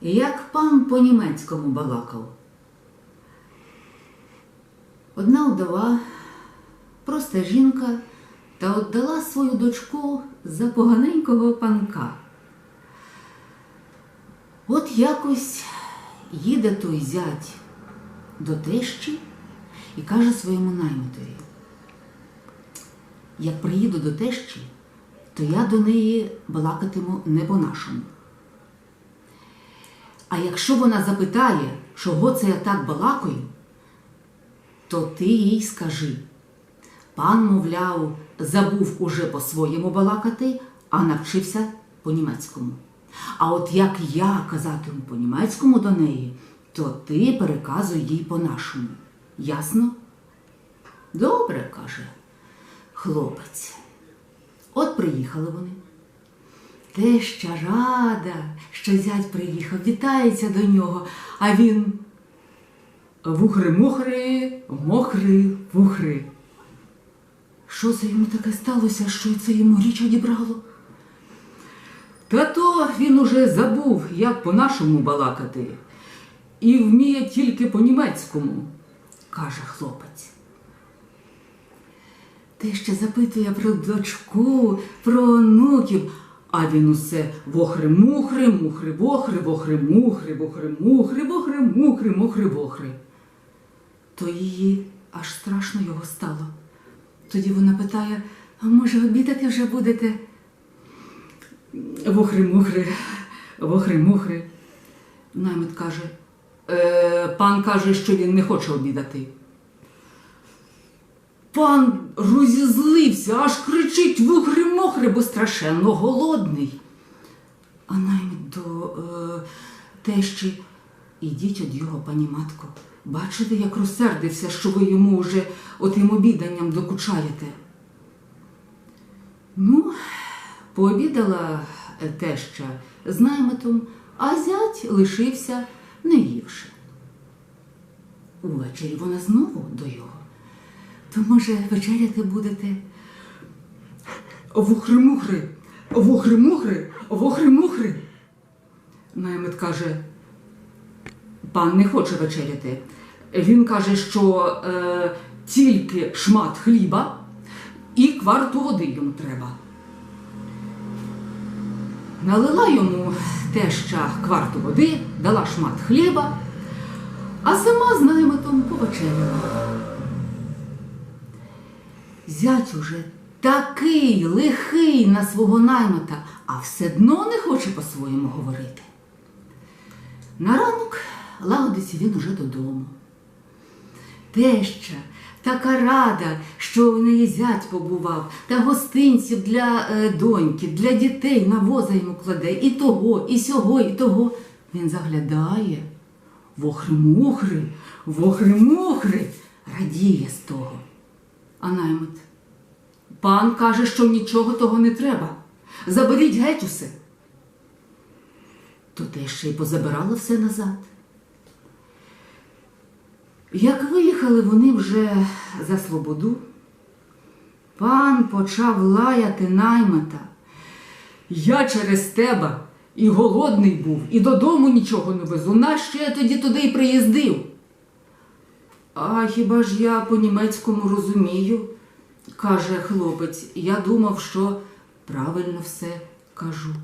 як пан по-німецькому балакав. Одна вдова, проста жінка, та віддала свою дочку за поганенького панка. От якось їде той зять до тещі і каже своєму наймитові. Як приїду до тещі, то я до неї балакатиму не по-нашому. А якщо вона запитає, чого це я так балакаю, то ти їй скажи. Пан, мовляв, забув уже по-своєму балакати, а навчився по-німецькому. А от як я казатиму по-німецькому до неї, то ти переказуй їй по-нашому. Ясно? Добре, каже хлопець. От приїхали вони. Теща рада, що зять приїхав, вітається до нього, а він вухри-мухри, мокри, вухри. Що це йому таке сталося, що це йому річ одібрало? Та то він уже забув, як по-нашому балакати, і вміє тільки по-німецькому, каже хлопець. Те ще запитує про дочку, про онуків, а він усе вохри-мухри, мухри-вохри, вохри-мухри, вохри-мухри, вохри-мухри, мухри-вохри. То її аж страшно його стало. Тоді вона питає, а може обідати вже будете? Вохри-мухри, вохри-мухри. Наймит каже, е, пан каже, що він не хоче обідати. Пан розізлився, аж кричить вухри-мохри, бо страшенно голодний. А наймит до е, тещі, ідіть од його, пані матко. Бачите, як розсердився, що ви йому уже отим обіданням докучаєте. Ну, пообідала теща з наймитом, а зять лишився не ївши. Увечері вона знову до його. То, може, вечеряти будете? Вухри-мухри, вухри-мухри, вухри-мухри. Наймит каже, пан не хоче вечеряти. Він каже, що е, тільки шмат хліба і кварту води йому треба. Налила йому теща кварту води, дала шмат хліба, а сама з наймитом повечеряла. Зять уже такий лихий на свого наймита, а все одно не хоче по-своєму говорити. На ранок лагодиться він уже додому. Теща така рада, що у неї зять побував, та гостинців для е, доньки, для дітей на воза йому кладе і того, і сього, і того. Він заглядає. Вохри-мухри, вохри-мухри, радіє з того. А наймит. Пан каже, що нічого того не треба. Заберіть геть усе. То те ще й позабирало все назад. Як виїхали вони вже за Слободу, пан почав лаяти наймита. Я через тебе і голодний був, і додому нічого не везу. Нащо я тоді туди й приїздив? А хіба ж я по-німецькому розумію? Каже хлопець. Я думав, що правильно все кажу.